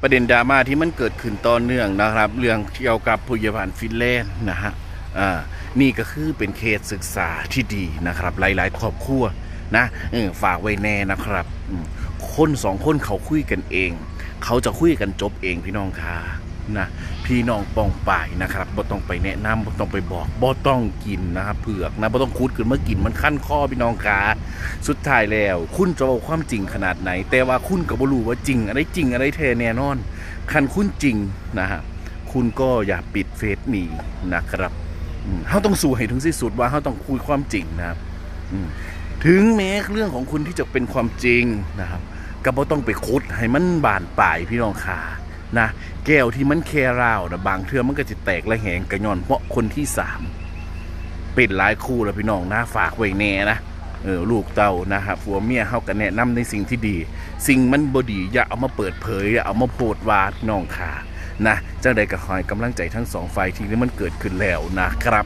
ประเด็นดราม่าที่มันเกิดขึ้นต่อเนื่องนะครับ เรื่องเกี่ยวกับพูยาบาลฟินแลนด์นะฮะอ่านี่ก็คือเป็นเคสศึกษาที่ดีนะครับ หลาย ๆ ครอบครัวนะอฝากไว้แน่นะครับ คนสองคนเขาคุยกันเอง เขาจะคุยกันจบเองพี่น้องค่ะ นะพี่น้องปองป่ายนะครับบ่ต้องไปแนะนำบ่ต้องไปบอกบ่ต้องกินนะครับเผือกนะบ่ต้องคุดขึ้นเมากินมันขั้นคอพี่น้องค่ะสุดท้ายแล้ว คุณจะบอกความจริงขนาดไหน แต่ว่าคุณก็บ่รู้ว่าจริงอะไรจริงอะไรแท้แน่นอน คันคุณจริงนะฮะคุณก็อย่าปิดเฟซหนีนะครับเขาต้องสู้ให้ถึงที่สุดว่าเขาต้องคุยความจริงนะครับถึงแม้เรื่องของคุณที่จะเป็นความจริงนะครับ ก็บ่ต้องไปคุดให้มันบานปลายพี่น้องขา นะแก้วที่มันแคราวนะบางเทื่อมันก็จะแตกและแหงกระยอน เพราะคนที่สามเป็นหลายคู่แล้วพี่น้องนะฝากไว้แน่นะเออลูกเต้านะครับผัวเมียเฮากันแนะนำในสิ่งที่ดี สิ่งมันบดี อย่าเอามาเปิดเผย อย่าเอามาโพดวาดน้องขานะเจังใดก็ขอให้กำลังใจทั้งสองฝ่ายที่นี่มันเกิดขึ้นแล้วนะครับ